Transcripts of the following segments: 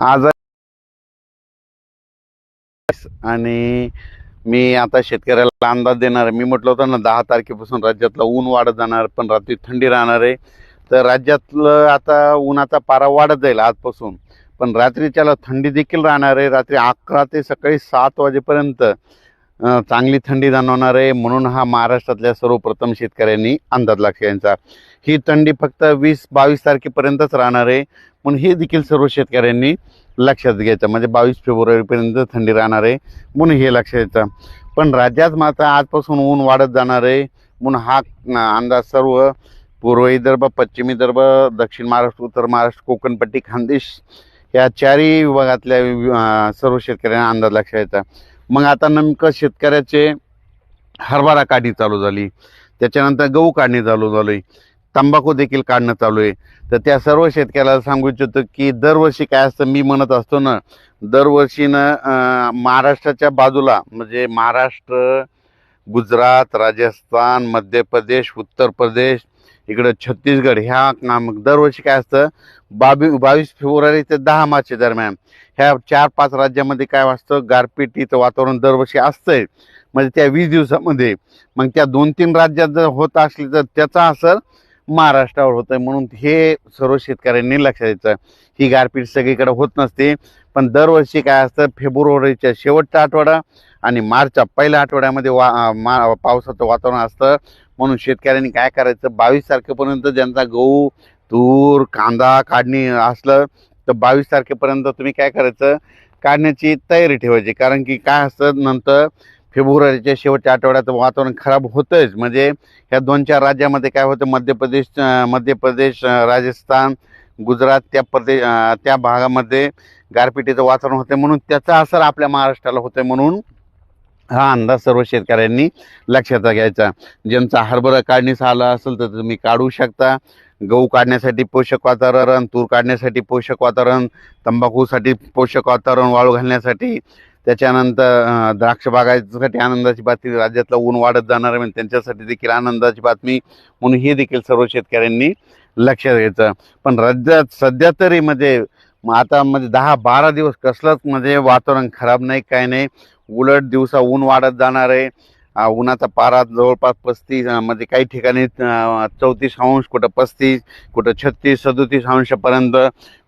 आज आणि मी आता शेतकऱ्याला अंदाज देणार आहे. मी म्हटलं होतं ना दहा तारखेपासून राज्यातलं ऊन वाढत जाणार पण रात्री थंडी राहणार आहे. तर राज्यातलं आता उन्हाचा पारा वाढत जाईल आजपासून. पण रात्रीच्याला थंडी देखील राहणार आहे. रात्री अकरा ते सकाळी सात वाजेपर्यंत चांगली थंडी जाणवणार आहे. म्हणून हा महाराष्ट्रातल्या सर्वप्रथम शेतकऱ्यांनी अंदाज लक्षांचा ही थंडी फक्त वीस बावीस तारखेपर्यंतच राहणार आहे. पण हे देखील सर्व शेतकऱ्यांनी लक्षात घ्यायचं. म्हणजे बावीस फेब्रुवारीपर्यंत थंडी राहणार आहे म्हणून हे लक्षात घ्यायचं पण राज्यात मात्र आजपासून ऊन वाढत जाणार आहे म्हणून हा अंदाज सर्व पूर्व विदर्भ पश्चिम विदर्भ दक्षिण महाराष्ट्र उत्तर महाराष्ट्र कोकणपट्टी खानदेश या चारही विभागातल्या सर्व शेतकऱ्यांना अंदाज लक्षात घ्यायचा मग आता नेमकं शेतकऱ्याचे हरभरा काढणी चालू झाली. त्याच्यानंतर गहू काढणी चालू झाली. तंबाखू देखील काढणं चालू आहे. तर त्या सर्व शेतकऱ्याला सांगू इच्छितो की दरवर्षी काय असतं मी म्हणत असतो ना दरवर्षीनं महाराष्ट्राच्या बाजूला म्हणजे महाराष्ट्र गुजरात राजस्थान मध्य प्रदेश उत्तर प्रदेश इकडं छत्तीसगड ह्या नामक दरवर्षी काय असतं बावी बावीस फेब्रुवारी ते दहा मार्च दरम्यान ह्या चार पाच राज्यामध्ये काय वाचतं गारपिटीचं वातावरण दरवर्षी असतंय. म्हणजे त्या वीस दिवसामध्ये मग त्या दोन तीन राज्यात जर होत असली तर त्याचा असर महाराष्ट्रावर होतोय म्हणून हे सर्व शेतकऱ्यांनी लक्षात द्यायचं ही गारपीट सगळीकडे होत नसते. पण दरवर्षी काय असतं फेब्रुवारीच्या शेवटचा आठवडा आणि मार्चच्या पहिल्या आठवड्यामध्ये वा मा पावसाचं वातावरण असतं. म्हणून शेतकऱ्यांनी काय करायचं बावीस तारखेपर्यंत ज्यांचा गहू तूर कांदा काढणी असलं तर बावीस तारखेपर्यंत तुम्ही काय करायचं काढण्याची तयारी ठेवायची. कारण की काय असतं नंतर फेब्रुवारीच्या शेवटच्या आठवड्यात वातावरण खराब होतंच. म्हणजे ह्या दोन चार राज्यामध्ये काय होतं मध्य प्रदेश मध्य प्रदेश राजस्थान गुजरात त्या प्रदेश त्या भागामध्ये गारपिटीचं वातावरण होतं. म्हणून त्याचा असर आपल्या महाराष्ट्राला होतं म्हणून हा अंदाज सर्व शेतकऱ्यांनी लक्षात घ्यायचा. ज्यांचा हरभरा काढणीस आला असेल तर तुम्ही काढू शकता. गहू काढण्यासाठी पोषक वातावरण तूर काढण्यासाठी पोषक वातावरण तंबाखूसाठी पोषक वातावरण वाळू घालण्यासाठी त्याच्यानंतर द्राक्ष बागायसाठी आनंदाची बातमी राज्यातलं ऊन वाढत जाणार आहे म्हणजे त्यांच्यासाठी देखील आनंदाची बातमी म्हणून हे देखील सर्व शेतकऱ्यांनी लक्षात घ्यायचं. पण राज्यात सध्या तरी म्हणजे मग आता म्हणजे दहा बारा दिवस कसलंच म्हणजे वातावरण खराब नाही काय नाही. उलट दिवसा ऊन वाढत जाणार आहे. उन्हाचा पारा जवळपास पस्तीस म्हणजे काही ठिकाणी चौतीस अंश कुठं पस्तीस कुठं छत्तीस सदोतीस अंशापर्यंत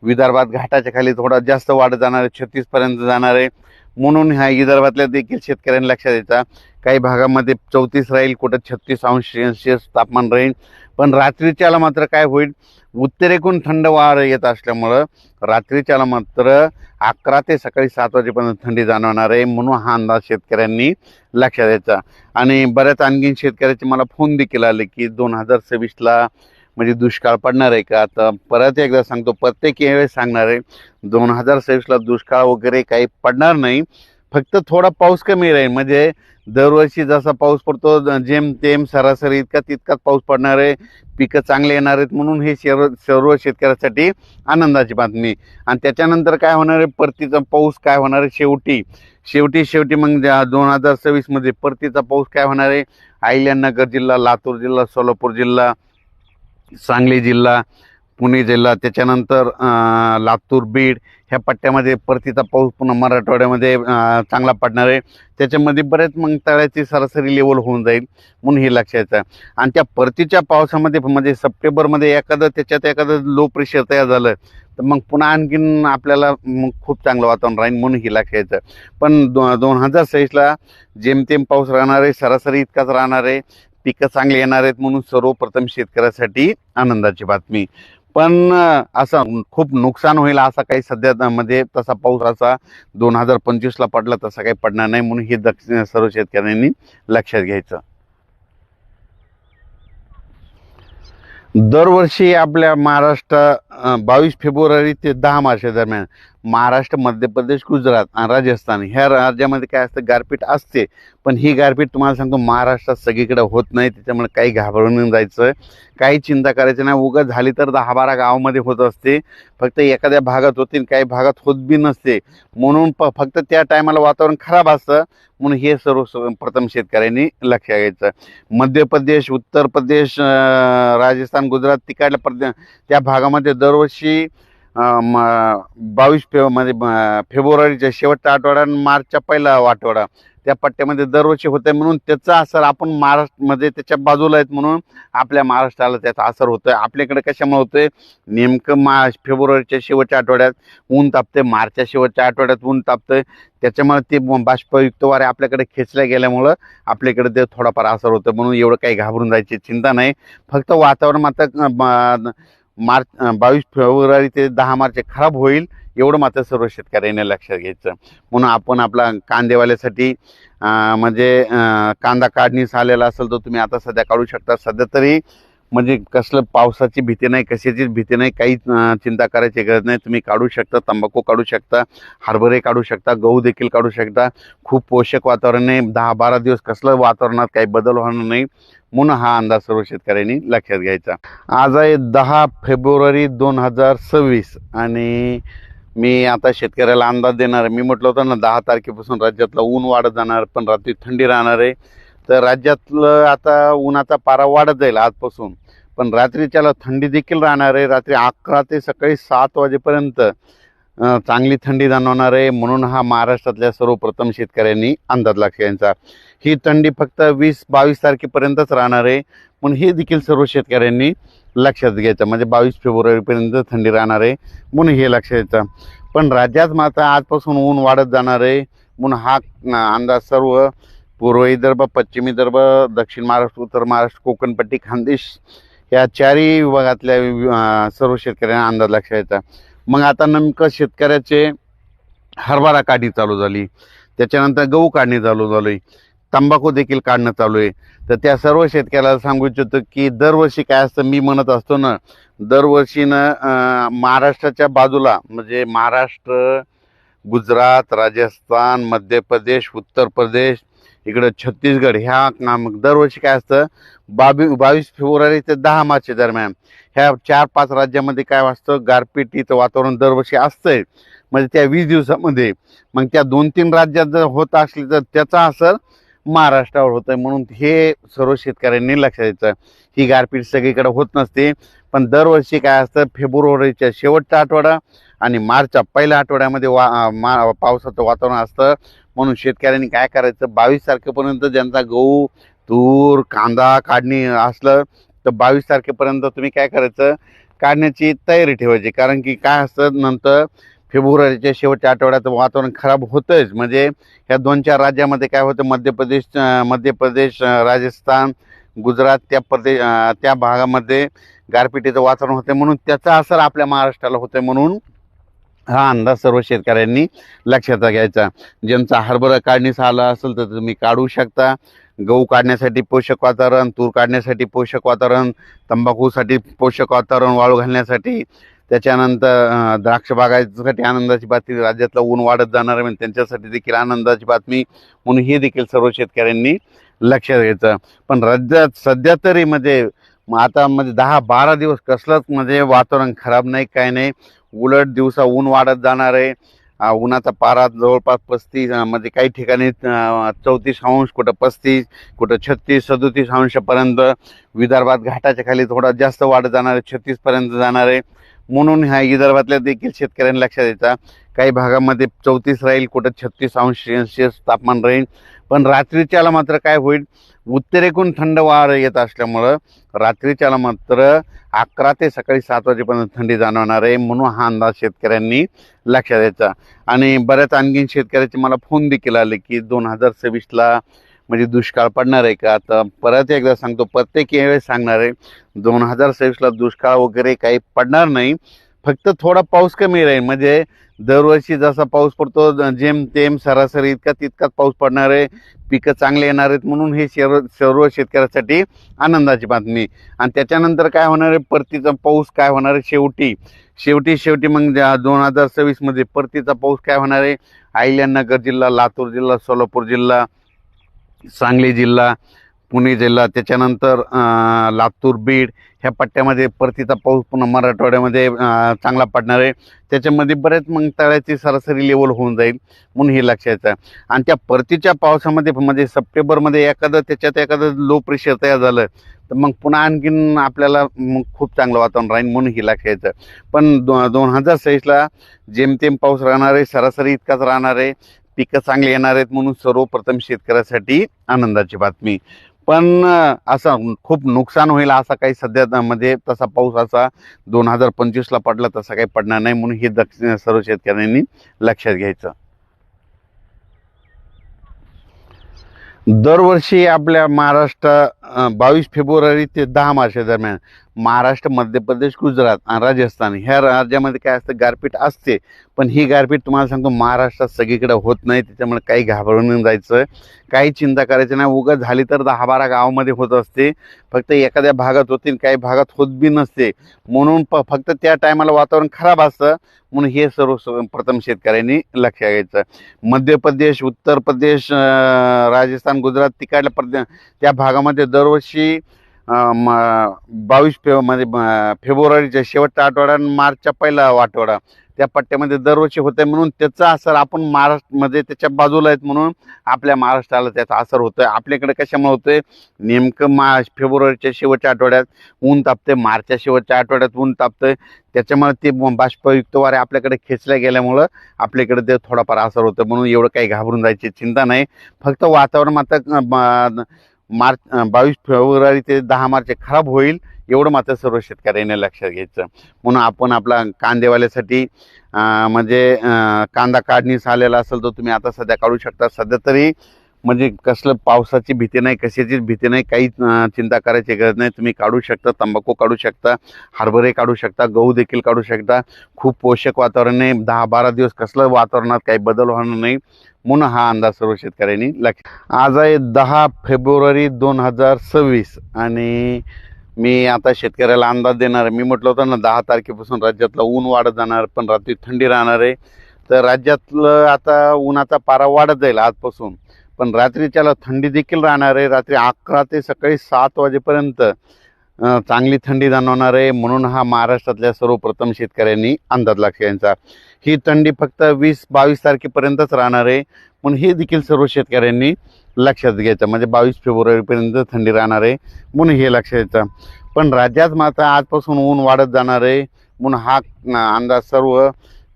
विदर्भात घाटाच्या खाली थोडा जास्त वाढत जाणार आहे छत्तीसपर्यंत जाणार आहे. म्हणून ह्या विदर्भातल्या देखील शेतकऱ्यांनी लक्षात द्यायचा काही भागामध्ये चौतीस राहील कुठं छत्तीस अंश सेल्सिअस तापमान राहील. पण रात्रीच्याला मात्र काय होईल? उत्तरेकून थंड वार येत असल्यामुळं रात्रीच्याला मात्र अकरा ते सकाळी सात वाजेपर्यंत थंडी जाणवणार आहे म्हणून हा अंदाज शेतकऱ्यांनी लक्षात द्यायचा आणि बऱ्याच आणखीन शेतकऱ्याचे मला फोन देखील आले की दोन हजार सव्वीसला म्हणजे दुष्काळ पडणार आहे का? आता परत एकदा सांगतो प्रत्येक यावेळेस सांगणार आहे दोन हजार सव्वीसला दुष्काळ वगैरे काही पडणार नाही. फक्त थोडा पाऊस कमी राहील. म्हणजे दरवर्षी जसा पाऊस पडतो जेम तेम सरासरी इतका तितकाच पाऊस पडणार आहे. पिकं चांगले येणार आहेत म्हणून हे सर्व सर्व शेतकऱ्यासाठी आनंदाची बातमी. आणि त्याच्यानंतर काय होणार आहे? परतीचा पाऊस काय होणार आहे? शेवटी शेवटी शेवटी मग दोन हजार सव्वीसमध्ये परतीचा पाऊस काय होणार आहे? अहिल्यानगर जिल्हा लातूर जिल्हा सोलापूर जिल्हा सांगली जिल्हा पुणे जिल्हा त्याच्यानंतर लातूर बीड ह्या पट्ट्यामध्ये परतीचा पाऊस पुन्हा मराठवाड्यामध्ये चांगला पडणार आहे. त्याच्यामध्ये बरेच मग तळ्याची सरासरी लेवल होऊन जाईल म्हणून हे लक्षात आणि त्या परतीच्या पावसामध्ये म्हणजे सप्टेंबरमध्ये एखादं त्याच्यात एखादं लो प्रेशर तयार झालं तर मग पुन्हा आणखीन आपल्याला मग खूप चांगलं वातावरण राहील म्हणून हे लक्षायचं पण दो दोन हजार सव्वीसला जेमतेम पाऊस राहणार आहे सरासरी इतकाच राहणार आहे. पिकं चांगली येणार आहेत म्हणून सर्वप्रथम शेतकऱ्यासाठी आनंदाची बातमी. पण असं खूप नुकसान होईल असा काही सध्या मध्ये तसा पाऊस असा दोन हजार पंचवीसला पडला तसा काही पडणार नाही म्हणून हे दक्षिण सर्व शेतकऱ्यांनी लक्षात घ्यायचं. दरवर्षी आपल्या महाराष्ट्र बावीस फेब्रुवारी ते दहा मार्च दरम्यान महाराष्ट्र मध्य प्रदेश गुजरात आणि राजस्थान ह्या राज्यामध्ये काय असतं गारपीट असते. पण ही गारपीट तुम्हाला सांगतो महाराष्ट्रात सगळीकडे होत नाही. त्याच्यामुळे काही घाबरून जायचं. काही चिंता करायची नाही. उगं झाली तर दहा बारा गावामध्ये होत असते. फक्त एखाद्या भागात होती काही भागात होत बी नसते. म्हणून प फक्त त्या टायमाला वातावरण खराब असतं. म्हणून हे सर्व प्रथम शेतकऱ्यांनी लक्ष घ्यायचं. मध्य प्रदेश उत्तर प्रदेश राजस्थान गुजरात तिकडल्या प्रदे त्या भागामध्ये दरवर्षी बावीस फेब म्हणजे फेब्रुवारीच्या शेवटचा आठवडा आणि मार्चच्या पहिला आठवडा. त्या पट्ट्यामध्ये दरवर्षी होतंय म्हणून त्याचा असर आपण महाराष्ट्रामध्ये त्याच्या बाजूला आहेत म्हणून आपल्या महाराष्ट्राला त्याचा असर होतो आहे आपल्याकडे कशामुळे होतोय? नेमकं मा फेब्रुवारीच्या शेवटच्या आठवड्यात ऊन तापते मार्चच्या शेवटच्या आठवड्यात ऊन तापतंय. त्याच्यामुळे ते बाष्पयुक्त वारे आपल्याकडे खेचल्या गेल्यामुळं आपल्याकडे ते थोडाफार असर होतं म्हणून एवढं काही घाबरून जायची चिंता नाही. फक्त वातावरण मात्र मार्च बावीस फेब्रुवारी ते दहा मार्च खराब होईल एवढं मात्र सर्व शेतकऱ्यांनी लक्षात घ्यायचं. म्हणून आपण आपला कांदेवाल्यासाठी म्हणजे कांदा काढणीस आलेला असेल तर तुम्ही आता सध्या काढू शकता. सध्या तरी म्हणजे कसलं पावसाची भीती नाही कशाचीच भीती नाही काही चिंता करायची गरज नाही. तुम्ही काढू शकता तंबाखू काढू शकता हरभरे काढू शकता गहू देखील काढू शकता. खूप पोषक वातावरण आहे. दहा बारा दिवस कसलं वातावरणात काही बदल होणार नाही. म्हणून हा अंदाज सर्व शेतकऱ्यांनी लक्षात घ्यायचा. आज आहे दहा फेब्रुवारी दोन हजार सव्वीस आणि मी आता शेतकऱ्याला अंदाज देणार आहे. मी म्हटलं होतं ना दहा तारखेपासून राज्यातलं ऊन वाढत जाणार पण रात्री थंडी राहणार आहे. तर राज्यातलं आता उन्हाचा पारा वाढत जाईल आजपासून पण रात्रीच्याला थंडी देखील राहणार आहे. रात्री अकरा ते सकाळी सात वाजेपर्यंत चांगली थंडी जाणवणार आहे म्हणून हा महाराष्ट्रातल्या सर्वप्रथम शेतकऱ्यांनी अंदाज लक्ष ही थंडी फक्त वीस बावीस तारखेपर्यंतच राहणार आहे म्हणून हे देखील सर्व शेतकऱ्यांनी लक्षात घ्यायचं. म्हणजे बावीस फेब्रुवारीपर्यंत थंडी राहणार आहे म्हणून हे लक्षात घ्यायचं पण राज्यात मात्र आजपासून ऊन वाढत जाणार आहे म्हणून हा अंदाज सर्व पूर्व विदर्भ पश्चिम विदर्भ दक्षिण महाराष्ट्र उत्तर महाराष्ट्र कोकणपट्टी खानदेश या चारही विभागातल्या सर्व शेतकऱ्यांना अंदाज लक्षात घ्यायचा मग आता नेमकं शेतकऱ्याचे हरभरा काढणी चालू झाली. त्याच्यानंतर गहू काढणी चालू झाली. तंबाखू देखील काढणं चालू आहे. तर त्या सर्व शेतकऱ्याला सांगू इच्छितो की दरवर्षी काय असतं मी म्हणत असतो ना दरवर्षीनं महाराष्ट्राच्या बाजूला म्हणजे महाराष्ट्र गुजरात राजस्थान मध्य प्रदेश उत्तर प्रदेश इकडं छत्तीसगड ह्या मग दरवर्षी काय असतं? बावी बावीस फेब्रुवारी ते दहा मार्चच्या दरम्यान. ह्या चार पाच राज्यामध्ये काय असतं? गारपिटीचं वातावरण दरवर्षी असतंय. म्हणजे त्या वीस दिवसामध्ये. मग त्या दोन तीन राज्यात जर होत असली तर त्याचा असर महाराष्ट्रावर होतं म्हणून हे सर्व शेतकऱ्यांनी लक्षात द्यायचं. ही गारपीट सगळीकडे होत नसते. पण दरवर्षी काय असतं? फेब्रुवारीच्या शेवटचा आठवडा आणि मार्चच्या पहिल्या आठवड्यामध्ये वा मा पावसाचं वातावरण असतं. म्हणून शेतकऱ्यांनी काय करायचं? बावीस तारखेपर्यंत ज्यांचा गहू तूर कांदा काढणी असलं तर बावीस तारखेपर्यंत तुम्ही काय करायचं? काढण्याची तयारी ठेवायची. कारण की काय असतं? नंतर फेब्रुवारीच्या शेवटच्या आठवड्यात वातावरण खराब होतंच. म्हणजे ह्या दोन चार राज्यामध्ये काय होतं? मध्य प्रदेश मध्य प्रदेश राजस्थान गुजरात त्या प्रदेश त्या भागामध्ये गारपिटीचं वातावरण होतं. म्हणून त्याचा असर आपल्या महाराष्ट्राला होतं म्हणून हा अंदाज सर्व शेतकऱ्यांनी लक्षात घ्यायचा. ज्यांचा हरभरा काढणीस आला असेल तर तुम्ही काढू शकता. गहू काढण्यासाठी पोषक वातावरण तूर काढण्यासाठी पोषक वातावरण तंबाखूसाठी पोषक वातावरण वाळू घालण्यासाठी. त्याच्यानंतर द्राक्ष बागायसाठी आनंदाची बातमी राज्यातलं ऊन वाढत जाणार आहे म्हणजे त्यांच्यासाठी देखील आनंदाची बातमी म्हणून हे देखील सर्व शेतकऱ्यांनी लक्षात घ्यायचं. पण राज्यात सध्या तरी म्हणजे मग आता म्हणजे दहा बारा दिवस कसलंच म्हणजे वातावरण खराब नाही काय नाही. उलट दिवसा ऊन वाढत जाणार आहे. उन्हाचा पारा जवळपास पस्तीस म्हणजे काही ठिकाणी चौतीस अंश कुठं पस्तीस कुठं छत्तीस सदोतीस अंशपर्यंत विदर्भात घाटाच्या खाली थोडा जास्त वाढत जाणार आहे छत्तीसपर्यंत जाणार आहे. म्हणून ह्या विदर्भातल्या देखील शेतकऱ्यांनी लक्षात द्यायचा काही भागामध्ये चौतीस राहील कुठं छत्तीस अंश सेल्सिअस तापमान राहील. पण रात्रीच्याला मात्र काय होईल? उत्तरेकून थंड वार येत असल्यामुळं रात्रीच्याला मात्र अकरा ते सकाळी सात वाजेपर्यंत थंडी जाणवणार आहे म्हणून हा अंदाज शेतकऱ्यांनी लक्षात द्यायचा आणि बऱ्याच आणखीन शेतकऱ्याचे मला फोन देखील आले की दोन हजार सव्वीसला म्हणजे दुष्काळ पडणार आहे का? आता परत एकदा सांगतो प्रत्येक वेळेस सांगणार आहे दोन हजार सव्वीसला दुष्काळ वगैरे काही पडणार नाही. फक्त थोडा पाऊस कमी राहील. म्हणजे दरवर्षी जसा पाऊस पडतो जेम तेम सरासरी इतका तितकाच पाऊस पडणार आहे. पिकं चांगले येणार आहेत म्हणून हे शर सर्व शेतकऱ्यासाठी आनंदाची बातमी. आणि त्याच्यानंतर काय होणार आहे? परतीचा पाऊस काय होणार आहे? शेवटी शेवटी शेवटी मग दोन हजार सव्वीसमध्ये परतीचा पाऊस काय होणार आहे? अहिल्यानगर जिल्हा लातूर जिल्हा सोलापूर जिल्हा सांगली जिल्हा पुणे जिल्हा त्याच्यानंतर लातूर बीड ह्या पट्ट्यामध्ये परतीचा पाऊस पुन्हा मराठवाड्यामध्ये चांगला पडणार आहे. त्याच्यामध्ये बरेच मग तळ्याची सरासरी लेवल होऊन जाईल म्हणून हे लक्षात आणि त्या परतीच्या पावसामध्ये म्हणजे सप्टेंबरमध्ये एखादं त्याच्यात एखादं लो प्रेशर तयार झालं तर मग पुन्हा आणखीन आपल्याला मग खूप चांगलं वातावरण राहील म्हणून हे लक्षात पण दो दोन हजार सव्वीसला जेमतेम पाऊस राहणार आहे सरासरी इतकाच राहणार आहे पिकं चांगली येणार आहेत म्हणून सर्वप्रथम शेतकऱ्यासाठी आनंदाची बातमी. पण असं खूप नुकसान होईल असा काही सध्या मध्ये म्हणजे तसा पाऊस असा दोन हजार पंचवीसला पडला तसा काही पडणार नाही म्हणून हे दक्षिण सर्व शेतकऱ्यांनी लक्षात घ्यायचं. दरवर्षी आपल्या महाराष्ट्र बावीस फेब्रुवारी ते दहा मार्च दरम्यान महाराष्ट्र मध्य प्रदेश गुजरात आणि राजस्थान ह्या राज्यामध्ये काय असतं गारपीट असते. पण ही गारपीट तुम्हाला सांगतो महाराष्ट्रात सगळीकडे होत नाही त्याच्यामुळे काही घाबरून जायचं. काही चिंता करायची नाही. उगा झाली तर दहा बारा गावामध्ये होत असते. फक्त एखाद्या भागात होते आणि काही भागात होत बी नसते. म्हणून प फक्त त्या टायमाला वातावरण खराब असतं. म्हणून हे सर्व प्रथम शेतकऱ्यांनी लक्षात घ्यायचं. मध्य प्रदेश उत्तर प्रदेश राजस्थान गुजरात तिकडल्या प्रदे त्या भागामध्ये दरवर्षी म- बावीस फेब म्हणजे फेब्रुवारीच्या शेवटचा आठवडा आणि मार्चचा पहिला आठवडा त्या पट्ट्यामध्ये दरवर्षी होतंय म्हणून त्याचा असर आपण महाराष्ट्रमध्ये त्याच्या बाजूला आहेत म्हणून आपल्या महाराष्ट्राला त्याचा असर होतोय. आपल्याकडे कशामुळे होतोय? नेमकं मा फेब्रुवारीच्या शेवटच्या आठवड्यात ऊन तापते मार्चच्या शेवटच्या आठवड्यात ऊन तापतंय. त्याच्यामुळे ते बाष्पयुक्त वारे आपल्याकडे खेचल्या गेल्यामुळं आपल्याकडे ते थोडाफार असर होतं म्हणून एवढं काही घाबरून जायची चिंता नाही. फक्त वातावरण मात्र मार्च बावीस फेब्रुवारी ते दहा मार्च खराब होईल एवढं मात्र सर्व शेतकऱ्यांनी लक्षात घ्यायचं. म्हणून आपण आपला कांदेवाल्यासाठी म्हणजे कांदा काढणीस आलेला असेल तर तुम्ही आता सध्या काढू शकता. सध्या तरी म्हणजे कसलं पावसाची भीती नाही कशाचीच भीती नाही काही चिंता करायची गरज नाही. तुम्ही काढू शकता तंबाखू काढू शकता हरभरे काढू शकता गहू देखील काढू शकता. खूप पोषक वातावरण आहे. दहा बारा दिवस कसलं वातावरणात काही बदल होणार नाही. म्हणून हा अंदाज सर्व शेतकऱ्यांनी लक्ष आज आहे दहा फेब्रुवारी दोन हजार सव्वीस आणि मी आता शेतकऱ्याला अंदाज देणार आहे. मी म्हटलं होतं ना दहा तारखेपासून राज्यातलं ऊन वाढत जाणार पण रात्री थंडी राहणार आहे. तर राज्यातलं आता उन्हाचा पारा वाढत जाईल आजपासून. पण रात्रीच्याला थंडी देखील राहणार आहे. रात्री अकरा ते सकाळी सात वाजेपर्यंत चांगली थंडी जाणवणार आहे. म्हणून हा महाराष्ट्रातल्या सर्वप्रथम शेतकऱ्यांनी अंदाज लक्ष यांचा ही थंडी फक्त वीस बावीस तारखेपर्यंतच राहणार आहे. म्हणून हे देखील सर्व शेतकऱ्यांनी लक्षात घ्यायचं म्हणजे बावीस फेब्रुवारीपर्यंत थंडी राहणार आहे म्हणून हे लक्षात घ्यायचं पण राज्यात मात्र आजपासून ऊन वाढत जाणार आहे म्हणून हा अंदाज सर्व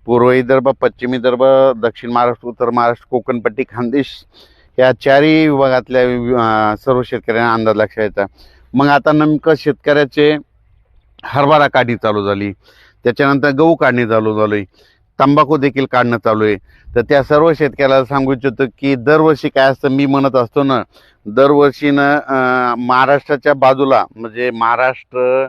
पूर्व विदर्भ पश्चिम विदर्भ दक्षिण महाराष्ट्र उत्तर महाराष्ट्र कोकणपट्टी खानदेश या चारही विभागातल्या सर्व शेतकऱ्यांना अंदाज लक्षात येतात मग आता नेमकं शेतकऱ्याचे हरभरा काढणी चालू झाली. त्याच्यानंतर गहू काढणी चालू झाली. तंबाखू देखील काढणं चालू आहे. तर त्या सर्व शेतकऱ्याला सांगू इच्छितो की दरवर्षी काय असतं मी म्हणत असतो ना दरवर्षीनं महाराष्ट्राच्या बाजूला म्हणजे महाराष्ट्र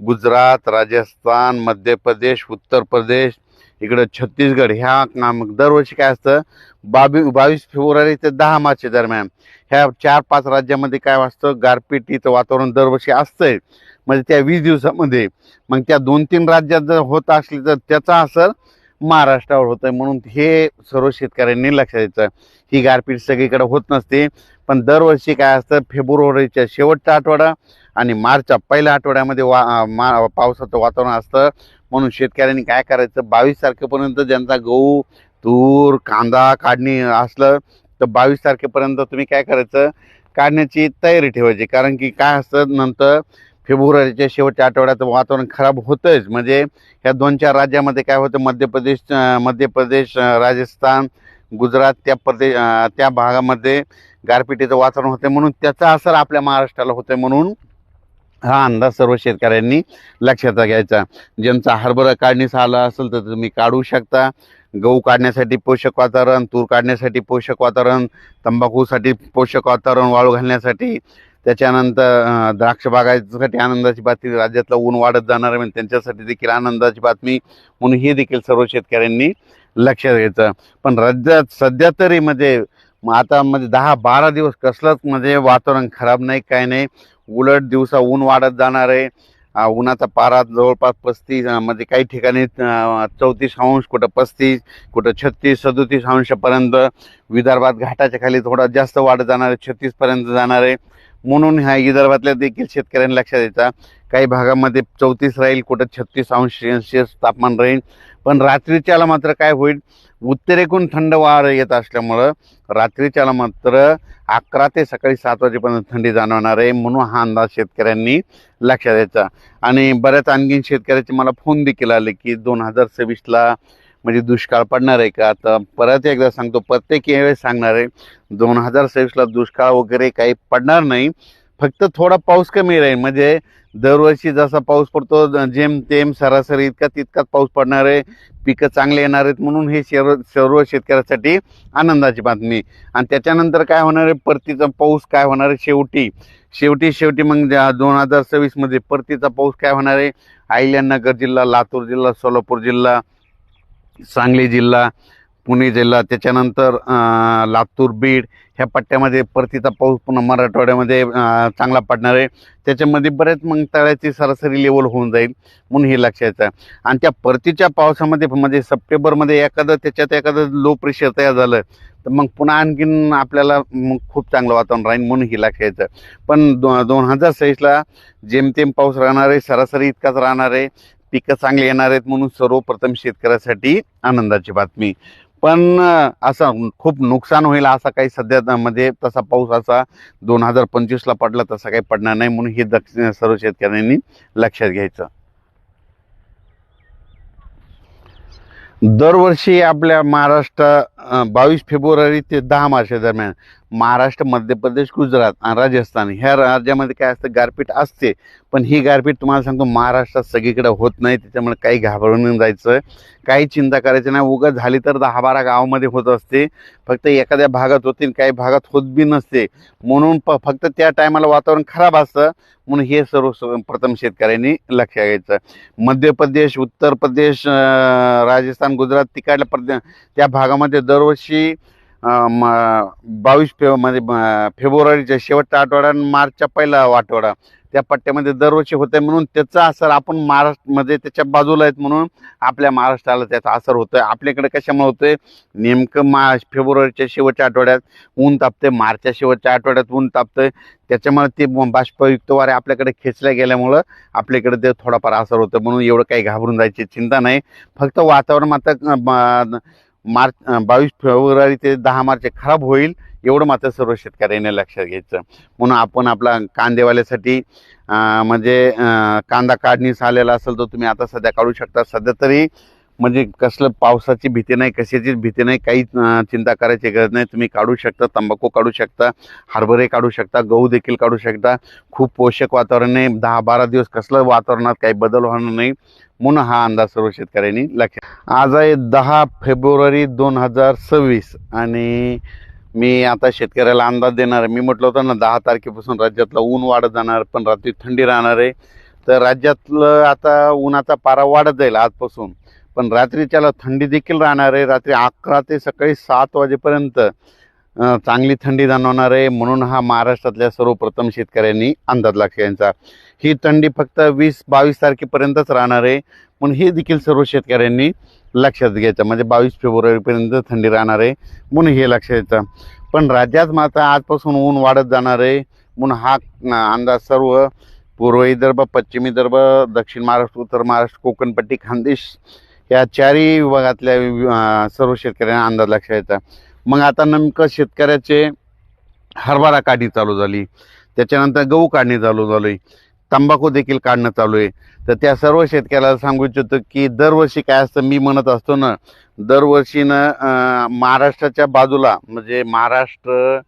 गुजरात राजस्थान मध्य प्रदेश उत्तर प्रदेश इकडं छत्तीसगड ह्या दरवर्षी काय असतं बावी बावीस फेब्रुवारी ते दहा मार्चच्या दरम्यान ह्या चार पाच राज्यामध्ये काय असतं गारपिटीचं वातावरण दरवर्षी असतंय. म्हणजे त्या वीस दिवसामध्ये मग त्या दोन तीन राज्यात जर होत असली तर त्याचा असर महाराष्ट्रावर होतोय म्हणून हे सर्व शेतकऱ्यांनी लक्षात द्यायचं. ही गारपीट सगळीकडे होत नसते. पण दरवर्षी काय असतं फेब्रुवारीच्या शेवटचा आठवडा आणि मार्चच्या पहिल्या आठवड्यामध्ये वा मा पावसाचं वातावरण असतं. म्हणून शेतकऱ्यांनी काय करायचं बावीस तारखेपर्यंत ज्यांचा गहू तूर कांदा काढणी असलं तर बावीस तारखेपर्यंत तुम्ही काय करायचं काढण्याची तयारी ठेवायची. कारण की काय असतं नंतर फेब्रुवारीच्या शेवटच्या आठवड्यात वातावरण खराब होतंच. म्हणजे ह्या दोन चार राज्यामध्ये काय होतं मध्य प्रदेश मध्य प्रदेश राजस्थान गुजरात त्या प्रदेश त्या भागामध्ये गारपिटीचं वातावरण होतं म्हणून त्याचा असर आपल्या महाराष्ट्राला होतोय म्हणून हा अंदाज सर्व शेतकऱ्यांनी लक्षात घ्यायचा. ज्यांचा हरभरा काढणीस आला असेल तर तुम्ही काढू शकता. गहू काढण्यासाठी पोषक वातावरण तूर काढण्यासाठी पोषक वातावरण तंबाखूसाठी पोषक वातावरण वाळू घालण्यासाठी त्याच्यानंतर द्राक्ष बागायसाठी आनंदाची बातमी राज्यातलं ऊन वाढत जाणार आहे म्हणजे त्यांच्यासाठी देखील आनंदाची बातमी म्हणून हे देखील सर्व शेतकऱ्यांनी लक्षात घ्यायचं. पण राज्यात सध्या तरी म्हणजे मग आता म्हणजे दहा बारा दिवस कसलंच म्हणजे वातावरण खराब नाही काय नाही. उलट दिवसा ऊन वाढत जाणार आहे. उन्हाचा पारा जवळपास पस्तीस म्हणजे काही ठिकाणी चौतीस अंश कुठं पस्तीस कुठं छत्तीस सदोतीस अंशापर्यंत विदर्भात घाटाच्या खाली थोडा जास्त वाढत जाणार आहे छत्तीसपर्यंत जाणार आहे. म्हणून ह्या विदर्भातल्या देखील शेतकऱ्यांनी लक्षात द्यायचा काही भागामध्ये चौतीस राहील कुठं छत्तीस अंश सेल्सिअस तापमान राहील. पण रात्रीच्याला मात्र काय होईल? उत्तरेकून थंड वार येत असल्यामुळं रात्रीच्याला मात्र अकरा ते सकाळी सात वाजेपर्यंत थंडी जाणवणार आहे म्हणून हा अंदाज शेतकऱ्यांनी लक्षात द्यायचा आणि बऱ्याच आणखीन शेतकऱ्याचे मला फोन देखील आले की दोन हजार सव्वीसला म्हणजे दुष्काळ पडणार आहे का? आता परत एकदा सांगतो प्रत्येक यावेळेस सांगणार आहे दोन हजार सव्वीसला दुष्काळ वगैरे काही पडणार नाही. फक्त थोडा पाऊस कमी राहील. म्हणजे दरवर्षी जसा पाऊस पडतो जेम तेम सरासरी इतका तितकाच पाऊस पडणार आहे. पिकं चांगले येणार आहेत म्हणून हे शर सर्व शेतकऱ्यासाठी आनंदाची बातमी. आणि त्याच्यानंतर काय होणार आहे? परतीचा पाऊस काय होणार आहे? शेवटी शेवटी शेवटी मग दोन हजार सव्वीसमध्ये परतीचा पाऊस काय होणार आहे? अहिल्यानगर जिल्हा लातूर जिल्हा सोलापूर जिल्हा सांगली जिल्हा पुणे जिल्हा त्याच्यानंतर लातूर बीड ह्या पट्ट्यामध्ये परतीचा पाऊस पुन्हा मराठवाड्यामध्ये चांगला पडणार आहे. त्याच्यामध्ये बरेच मग तळ्याची सरासरी लेवल होऊन जाईल म्हणून हे लक्षात आणि त्या परतीच्या पावसामध्ये म्हणजे सप्टेंबरमध्ये एखादं त्याच्यात एखादं लो प्रेशर तयार झालं तर मग पुन्हा आणखीन आपल्याला मग खूप चांगलं वातावरण राहील म्हणून हे लक्षात पण दो दोन हजार सव्वीसला जेमतेम पाऊस राहणार आहे सरासरी इतकाच राहणार आहे. पिकं चांगली येणार आहेत म्हणून सर्वप्रथम शेतकऱ्यासाठी आनंदाची बातमी. पण असं खूप नुकसान होईल असा काही सध्या त- मध्ये तसा पाऊस असा दोन हजार पंचवीसला पडला तसा काही पडणार नाही म्हणून हे दक्षिण सर्व शेतकऱ्यांनी लक्षात घ्यायचं. दरवर्षी आपल्या महाराष्ट्र बावीस फेब्रुवारी ते दहा मार्च दरम्यान महाराष्ट्र मध्य प्रदेश गुजरात आणि राजस्थान ह्या राज्यामध्ये काय असतं गारपीट असते. पण ही गारपीट तुम्हाला सांगतो महाराष्ट्रात सगळीकडे होत नाही त्याच्यामुळे काही घाबरून जायचं. काही चिंता करायची नाही. उगा झाली तर दहा बारा गावामध्ये होत असते. फक्त एखाद्या भागात होते आणि काही भागात होत बी नसते. म्हणून प फक्त त्या टायमाला वातावरण खराब असतं. म्हणून हे सर्व प्रथम शेतकऱ्यांनी लक्ष घ्यायचं. मध्य प्रदेश उत्तर प्रदेश राजस्थान गुजरात तिकडल्या प्रदे त्या भागामध्ये दरवर्षी म- बावीस फेब म्हणजे फेब्रुवारीच्या शेवटचा आठवडा आणि मार्चच्या पहिला आठवडा. त्या पट्ट्यामध्ये दरवर्षी होत आहे म्हणून त्याचा असर आपण महाराष्ट्रामध्ये म्हणजे त्याच्या बाजूला आहेत म्हणून आपल्या महाराष्ट्राला त्याचा असर होतोय. आपल्याकडे कशामुळे होतोय? नेमकं मार्च फेब्रुवारीच्या शेवटच्या आठवड्यात ऊन तापते मार्चच्या शेवटच्या आठवड्यात ऊन तापतंय. त्याच्यामुळे ते बाष्पयुक्त वारे आपल्याकडे खेचल्या गेल्यामुळं आपल्याकडे ते थोडाफार असर होतं म्हणून एवढं काही घाबरून जायची चिंता नाही. फक्त वातावरण मात्र मार्च बावीस फेब्रुवारी ते दहा मार्च खराब होईल एवढं मात्र सर्व शेतकऱ्यांनी लक्षात घ्यायचं. म्हणून आपण आपला कांदेवाल्यासाठी म्हणजे कांदा काढणीस आलेला असेल तर तुम्ही आता सध्या काढू शकता. सध्या तरी म्हणजे कसलं पावसाची भीती नाही कशाचीच भीती नाही काही चिंता करायची गरज नाही. तुम्ही काढू शकता तंबाखू काढू शकता हरभरे काढू शकता गहू देखील काढू शकता. खूप पोषक वातावरण आहे. दहा बारा दिवस कसलं वातावरणात काही बदल होणार नाही. म्हणून हा अंदाज सर्व शेतकऱ्यांनी लक्षात आज आहे दहा फेब्रुवारी दोन हजार सव्वीस आणि मी आता शेतकऱ्याला अंदाज देणार आहे. मी म्हटलं होतं ना दहा तारखेपासून राज्यातलं ऊन वाढत जाणार पण रात्री थंडी राहणार आहे. तर राज्यातलं आता उन्हाचा पारा वाढत जाईल आजपासून. पण रात्रीच्याला थंडी देखील राहणार आहे. रात्री अकरा ते सकाळी सात वाजेपर्यंत चांगली थंडी जाणवणार आहे. म्हणून हा महाराष्ट्रातल्या सर्वप्रथम शेतकऱ्यांनी अंदाज लक्षांचा ही थंडी फक्त वीस बावीस तारखेपर्यंतच राहणार आहे. म्हणून हे देखील सर्व शेतकऱ्यांनी लक्षात घ्यायचं. म्हणजे बावीस फेब्रुवारीपर्यंत थंडी राहणार आहे. म्हणून हे लक्षात घ्यायचं पण राज्यात मात्र आजपासून ऊन वाढत जाणार आहे. म्हणून हा अंदाज सर्व पूर्व विदर्भ पश्चिम विदर्भ दक्षिण महाराष्ट्र उत्तर महाराष्ट्र कोकणपट्टी खानदेश या चारही विभागातल्या सर्व शेतकऱ्यांना अंदाज लक्षात घ्यायचा मग आता नेमकं शेतकऱ्याचे हरभरा काढणी चालू झाली. त्याच्यानंतर गहू काढणी चालू झाली. तंबाखू देखील काढणं चालू आहे. तर त्या सर्व शेतकऱ्याला सांगू इच्छितो की दरवर्षी काय असतं मी म्हणत असतो ना दरवर्षीनं महाराष्ट्राच्या बाजूला म्हणजे महाराष्ट्र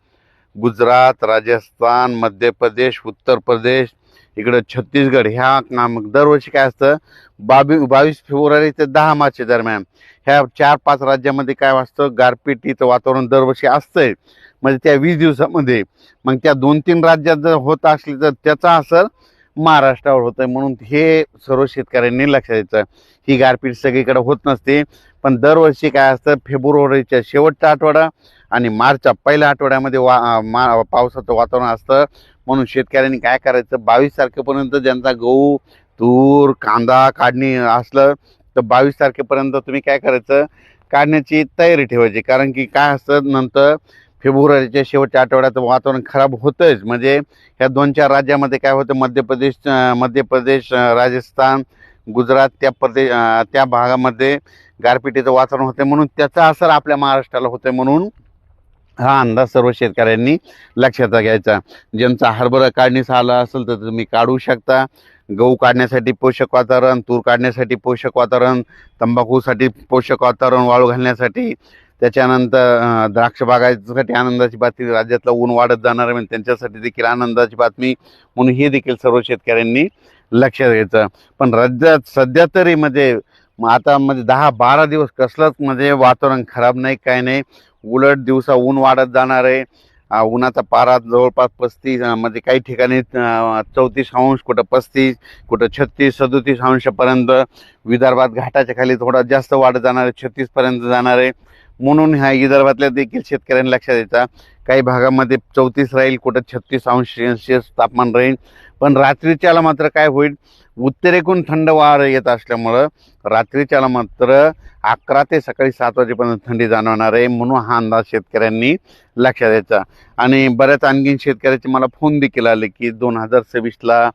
गुजरात राजस्थान मध्य प्रदेश उत्तर प्रदेश इकडं छत्तीसगड ह्या नाम दरवर्षी काय असतं बावी बावीस फेब्रुवारी ते दहा मार्च दरम्यान ह्या चार पाच राज्यामध्ये काय असतं गारपिटीचं वातावरण दरवर्षी असतंय. म्हणजे त्या वीस दिवसामध्ये मग त्या दोन तीन राज्यात जर होत असली तर त्याचा असर महाराष्ट्रावर होत आहे म्हणून हे सर्व शेतकऱ्यांनी लक्षात द्यायचं ही गारपीट सगळीकडे होत नसते. पण दरवर्षी काय असतं फेब्रुवारीच्या शेवटचा आठवडा आणि मार्चच्या पहिल्या आठवड्यामध्ये वा मा पावसाचं वातावरण असतं. म्हणून शेतकऱ्यांनी काय करायचं बावीस तारखेपर्यंत ज्यांचा गहू तूर कांदा काढणी असलं तर बावीस तारखेपर्यंत तुम्ही काय करायचं काढण्याची तयारी ठेवायची. कारण की काय असतं नंतर फेब्रुवारीच्या शेवटच्या आठवड्यात वातावरण खराब होतंच. म्हणजे ह्या दोन चार राज्यामध्ये काय होतं मध्य प्रदेश मध्य प्रदेश राजस्थान गुजरात त्या प्रदेश त्या भागामध्ये गारपिटीचं वातावरण होते म्हणून त्याचा असर आपल्या महाराष्ट्राला होतं म्हणून हा अंदाज सर्व शेतकऱ्यांनी लक्षात घ्यायचा. ज्यांचा हरभरा काढणीस आला असेल तर तुम्ही काढू शकता. गहू काढण्यासाठी पोषक वातावरण तूर काढण्यासाठी पोषक वातावरण तंबाखूसाठी पोषक वातावरण वाळू घालण्यासाठी त्याच्यानंतर द्राक्ष बागायसाठी आनंदाची बातमी राज्यातलं ऊन वाढत जाणार आहे म्हणजे त्यांच्यासाठी देखील आनंदाची बातमी. म्हणून हे देखील सर्व शेतकऱ्यांनी लक्षात घ्यायचं. पण राज्यात सध्या तरी म्हणजे मग आता म्हणजे दहा बारा दिवस कसलंच म्हणजे वातावरण खराब नाही काय नाही. उलट दिवसा ऊन वाढत जाणार आहे. उन्हाचा पारा जवळपास पस्तीस म्हणजे काही ठिकाणी चौतीस अंश कुठं पस्तीस कुठं छत्तीस सदोतीस अंशपर्यंत विदर्भात घाटाच्या खाली थोडा जास्त वाढत जाणार आहे छत्तीसपर्यंत जाणार आहे. म्हणून ह्या विदर्भातल्या देखील शेतकऱ्यांनी लक्षात द्यायचा काही भागामध्ये चौतीस राहील कुठं छत्तीस अंश सेल्सिअस तापमान राहील. पण रात्रीच्याला मात्र काय होईल? उत्तरेकून थंड वार येत असल्यामुळं रात्रीच्याला मात्र अकरा ते सकाळी सात वाजेपर्यंत थंडी जाणवणार आहे म्हणून हा अंदाज शेतकऱ्यांनी लक्षात द्यायचा आणि बऱ्याच आणखीन शेतकऱ्याचे मला फोन देखील आले की दोन हजार सव्वीसला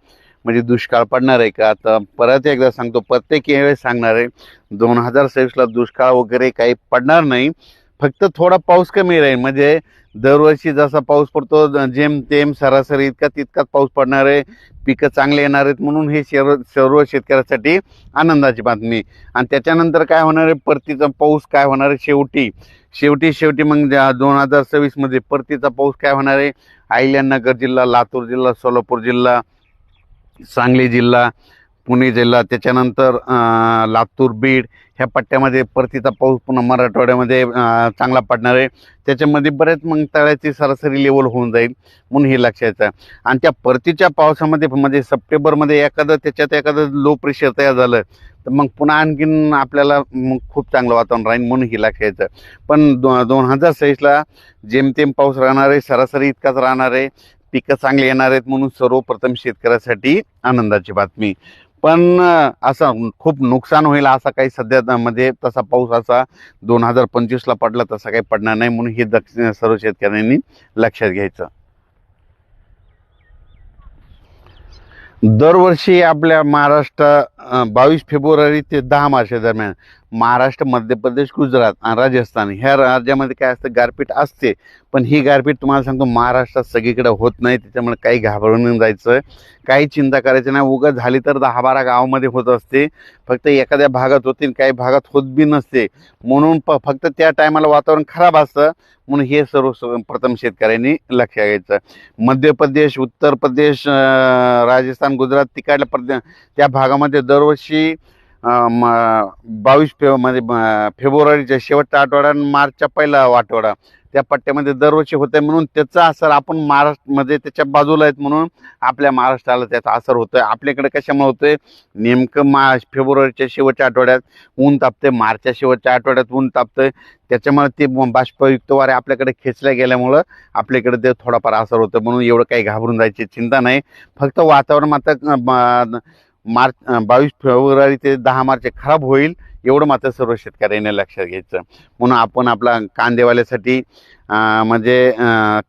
म्हणजे दुष्काळ पडणार आहे का? आता परत एकदा सांगतो प्रत्येक वेळेस सांगणार आहे दोन हजार सव्वीसला दुष्काळ वगैरे काही पडणार नाही. फक्त थोडा पाऊस कमी राहील. म्हणजे दरवर्षी जसा पाऊस पडतो जेम तेम सरासरी इतका तितकाच पाऊस पडणार आहे. पिकं चांगले येणार आहेत म्हणून हे शर सर्व शेतकऱ्यासाठी आनंदाची बातमी. आणि त्याच्यानंतर काय होणार आहे? परतीचा पाऊस काय होणार आहे? शेवटी शेवटी शेवटी मग दोन हजार सव्वीसमध्ये परतीचा पाऊस काय होणार आहे? अहिल्यानगर जिल्हा लातूर जिल्हा सोलापूर जिल्हा सांगली जिल्हा पुणे जिल्हा त्याच्यानंतर लातूर बीड ह्या पट्ट्यामध्ये परतीचा पाऊस पुन्हा मराठवाड्यामध्ये चांगला पडणार आहे. त्याच्यामध्ये बरेच मग तळ्याची सरासरी लेवल होऊन जाईल म्हणून हे लक्षात आणि त्या परतीच्या पावसामध्ये म्हणजे सप्टेंबरमध्ये एखादं त्याच्यात एखादं लो प्रेशर तयार झालं तर मग पुन्हा आणखीन आपल्याला मग खूप चांगलं वातावरण राहील म्हणून हे लक्षायचं पण दो दोन हजार सव्वीसला जेमतेम पाऊस राहणार आहे सरासरी इतकाच राहणार आहे. पिकं चांगली येणार आहेत म्हणून सर्वप्रथम शेतकऱ्यासाठी आनंदाची बातमी. पण असं खूप नुकसान होईल असा काही सध्या त- मध्ये म्हणजे तसा पाऊस असा दोन हजार पंचवीसला पडला तसा काही पडणार नाही म्हणून हे दक्षिण सर्व शेतकऱ्यांनी लक्षात घ्यायचं. दरवर्षी आपल्या महाराष्ट्र बावीस फेब्रुवारी ते दहा मार्च दरम्यान महाराष्ट्र मध्य प्रदेश गुजरात आणि राजस्थान ह्या राज्यामध्ये काय असतं गारपीट असते. पण ही गारपीट तुम्हाला सांगतो महाराष्ट्रात सगळीकडे होत नाही त्याच्यामुळे काही घाबरून जायचं. काही चिंता करायची नाही उगं झाली तर दहा बारा गावामध्ये होत असते. फक्त एखाद्या भागात होते आणि काही भागात होत बी नसते. म्हणून प फक्त त्या टायमाला वातावरण खराब असतं. म्हणून हे सर्व प्रथम शेतकऱ्यांनी लक्ष घ्यायचं. मध्य प्रदेश उत्तर प्रदेश राजस्थान गुजरात तिकडल्या प्रदेश त्या भागामध्ये दरवर्षी बावीस फे म्हणजे फेब्रुवारीच्या शेवटचा आठवडा आणि मार्चच्या पहिला आठवडा. त्या पट्ट्यामध्ये दरवर्षी होते म्हणून त्याचा असर आपण महाराष्ट्रमध्ये त्याच्या बाजूला आहेत म्हणून आपल्या महाराष्ट्राला त्याचा असर होतो आहे आपल्याकडे कशामुळे होतोय? नेमकं मा फेब्रुवारीच्या शेवटच्या आठवड्यात ऊन तापते मार्चच्या शेवटच्या आठवड्यात ऊन तापतं त्याच्यामुळे ते बाष्पयुक्त वारे आपल्याकडे खेचल्या गेल्यामुळं आपल्याकडे ते थोडाफार असर होतं म्हणून एवढं काही घाबरून जायची चिंता नाही. फक्त वातावरण मात्र मार्च बावीस फेब्रुवारी ते दहा मार्च खराब होईल एवढं मात्र सर्व शेतकऱ्यांनी लक्षात घ्यायचं. म्हणून आपण आपला कांदेवाल्यासाठी म्हणजे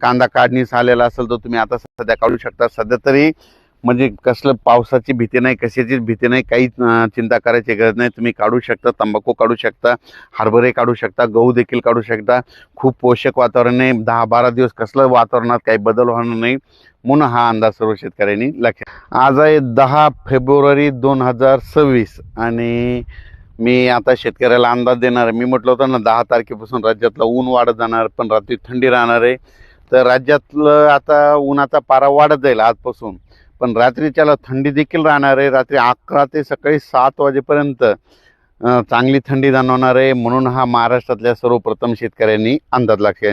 कांदा काढणीस आलेला असेल तर तुम्ही आता सध्या काढू शकता. सध्या तरी म्हणजे कसलं पावसाची भीती नाही कशाचीच भीती नाही काही चिंता करायची गरज नाही. तुम्ही काढू शकता तंबाखू काढू शकता हरभरे काढू शकता गहू देखील काढू शकता. खूप पोषक वातावरण आहे. दहा बारा दिवस कसलं वातावरणात काही बदल होणार नाही. म्हणून हा अंदाज सर्व शेतकऱ्यांनी लक्षात आज आहे दहा फेब्रुवारी दोन हजार सव्वीस आणि मी आता शेतकऱ्याला अंदाज देणार आहे. मी म्हटलं होतं ना दहा तारखेपासून राज्यातलं ऊन वाढत जाणार पण रात्री थंडी राहणार आहे. तर राज्यातलं आता उन्हाचा पारा वाढत जाईल आजपासून. पण रात्रीच्याला थंडी देखील राहणार आहे. रात्री अकरा ते सकाळी सात वाजेपर्यंत चांगली थंडी जाणवणार आहे. म्हणून हा महाराष्ट्रातल्या सर्वप्रथम शेतकऱ्यांनी अंदाज लक्ष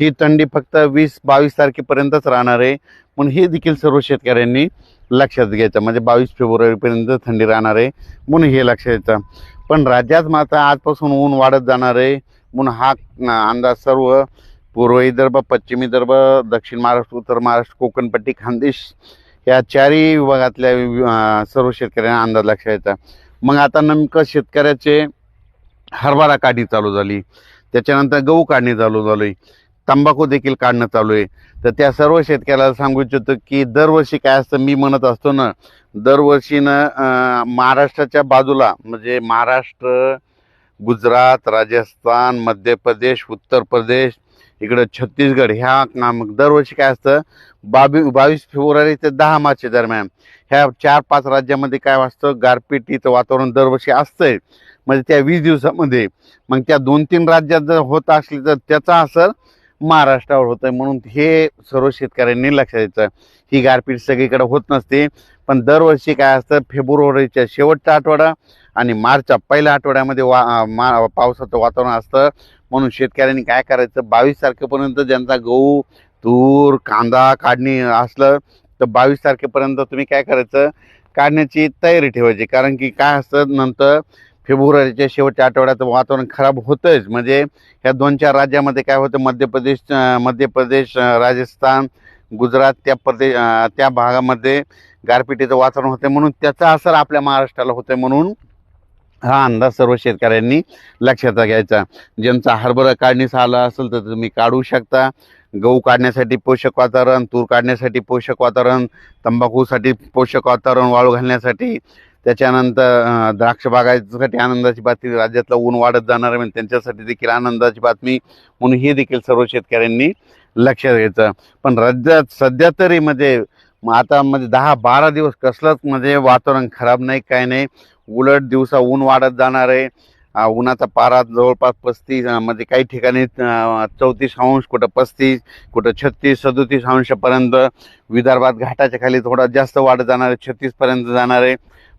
ही थंडी फक्त वीस बावीस तारखेपर्यंतच राहणार आहे. म्हणून हे देखील सर्व शेतकऱ्यांनी लक्षात घ्यायचं. म्हणजे बावीस फेब्रुवारीपर्यंत थंडी राहणार आहे. म्हणून हे लक्षात घ्यायचं पण राज्यात मात्र आजपासून ऊन वाढत जाणार आहे. म्हणून हा अंदाज सर्व पूर्व विदर्भ पश्चिम विदर्भ दक्षिण महाराष्ट्र उत्तर महाराष्ट्र कोकणपट्टी खानदेश या चारही विभागातल्या सर्व शेतकऱ्यांना अंदाज लक्षात येतात मग आता नेमकं शेतकऱ्याचे हरभरा काढणी चालू झाली. त्याच्यानंतर गहू काढणी चालू झाली. तंबाखू देखील काढणं चालू आहे. तर त्या सर्व शेतकऱ्याला सांगू इच्छितो की दरवर्षी काय असतं मी म्हणत असतो ना दरवर्षीनं महाराष्ट्राच्या बाजूला म्हणजे महाराष्ट्र गुजरात राजस्थान मध्य प्रदेश उत्तर प्रदेश इकडं छत्तीसगड ह्या मग दरवर्षी काय असतं? बावी बावीस फेब्रुवारी ते दहा मार्च दरम्यान. ह्या चार पाच राज्यामध्ये काय असतं गारपिटीचं वातावरण दरवर्षी असतंय. म्हणजे त्या वीस दिवसामध्ये. मग त्या दोन तीन राज्यात जर होत असली तर त्याचा असर महाराष्ट्रावर होतं म्हणून हे सर्व शेतकऱ्यांनी लक्षात द्यायचं. ही गारपीट सगळीकडे होत नसते. पण दरवर्षी काय असतं? फेब्रुवारीच्या शेवटचा आठवडा आणि मार्चच्या पहिल्या आठवड्यामध्ये वा मा पावसाचं वातावरण असतं. म्हणून शेतकऱ्यांनी काय करायचं? बावीस तारखेपर्यंत ज्यांचा गहू तूर कांदा काढणी असलं तर बावीस तारखेपर्यंत तुम्ही काय करायचं? काढण्याची तयारी ठेवायची. कारण की काय असतं? नंतर फेब्रुवारीच्या शेवटच्या आठवड्यात वातावरण खराब होतंच. म्हणजे ह्या दोन चार राज्यामध्ये काय होतं? मध्य प्रदेश मध्य प्रदेश राजस्थान गुजरात त्या प्रदेश त्या भागामध्ये गारपिटीचं वातावरण होतं. म्हणून त्याचा असर आपल्या महाराष्ट्राला होतं म्हणून हा अंदाज सर्व शेतकऱ्यांनी लक्षात घ्यायचा. ज्यांचा हरभरा काढणीस आला असेल तर तुम्ही काढू शकता. गहू काढण्यासाठी पोषक वातावरण तूर काढण्यासाठी पोषक वातावरण तंबाखूसाठी पोषक वातावरण वाळू घालण्यासाठी. त्याच्यानंतर द्राक्ष बागायसाठी आनंदाची बातमी राज्यातलं ऊन वाढत जाणार आहे म्हणजे त्यांच्यासाठी देखील आनंदाची बातमी म्हणून हे देखील सर्व शेतकऱ्यांनी लक्षात घ्यायचं. पण राज्यात सध्या तरी म्हणजे मग आता म्हणजे दहा बारा दिवस कसलंच म्हणजे वातावरण खराब नाही काय नाही. उलट दिवसा ऊन वाढत जाणार आहे. उन्हाचा पारा जवळपास पस्तीस म्हणजे काही ठिकाणी चौतीस अंश कुठं पस्तीस कुठं छत्तीस सदोतीस अंशपर्यंत विदर्भात घाटाच्या खाली थोडा जास्त वाढत जाणार आहे छत्तीसपर्यंत जाणार आहे.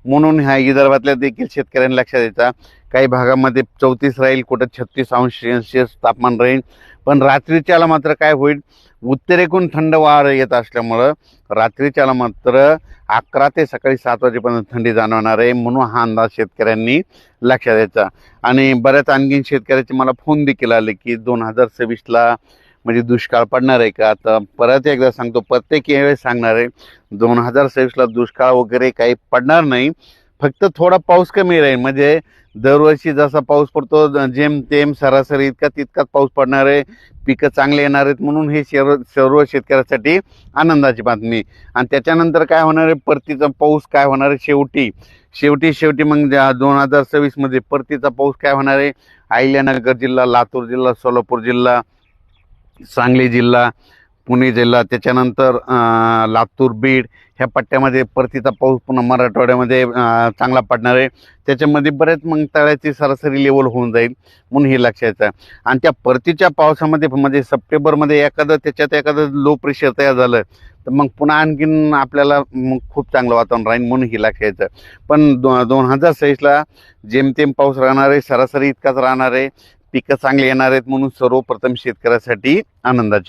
म्हणून ह्या विदर्भातल्या देखील शेतकऱ्यांनी लक्षात द्यायचा काही भागामध्ये चौतीस राहील कुठं छत्तीस अंश सेल्सिअस तापमान राहील. पण रात्रीच्याला मात्र काय होईल? उत्तरेकून थंड वार येत असल्यामुळं रात्रीच्याला मात्र अकरा ते सकाळी सात वाजेपर्यंत थंडी जाणवणार आहे म्हणून हा अंदाज शेतकऱ्यांनी लक्षात द्यायचा आणि बऱ्याच आणखीन शेतकऱ्याचे मला फोन देखील आले की दोन हजार सव्वीसला म्हणजे दुष्काळ पडणार आहे का? आता परत एकदा सांगतो प्रत्येक यावेळेस सांगणार आहे दोन हजार सव्वीसला दुष्काळ वगैरे काही पडणार नाही फक्त थोडा पाऊस कमी राहील. म्हणजे दरवर्षी जसा पाऊस पडतो जेम तेम सरासरी इतका तितकाच पाऊस पडणार आहे. पिकं चांगले येणार आहेत म्हणून हे शर सर्व शेतकऱ्यासाठी आनंदाची बातमी. आणि त्याच्यानंतर काय होणार आहे? परतीचा पाऊस काय होणार आहे? शेवटी शेवटी शेवटी मग दोन हजार सव्वीसमध्ये परतीचा पाऊस काय होणार आहे? अहिल्यानगर जिल्हा लातूर जिल्हा सोलापूर जिल्हा सांगली जिल्हा पुणे जिल्हा त्याच्यानंतर लातूर बीड ह्या पट्ट्यामध्ये परतीचा पाऊस पुन्हा मराठवाड्यामध्ये चांगला पडणार आहे. त्याच्यामध्ये बरेच मग तळ्याची सरासरी लेवल होऊन जाईल म्हणून हे लक्षात आणि त्या परतीच्या पावसामध्ये म्हणजे सप्टेंबरमध्ये एखादं त्याच्यात एखादं लो प्रेशर तयार झालं तर मग पुन्हा आणखीन आपल्याला मग खूप चांगलं वातावरण राहील म्हणून हे लक्षात पण दो दोन हजार सव्वीसला जेमतेम पाऊस राहणार आहे सरासरी इतकाच राहणार आहे पिकं चांगली येणार आहेत म्हणून सर्वप्रथम शेतकऱ्यासाठी आनंदाची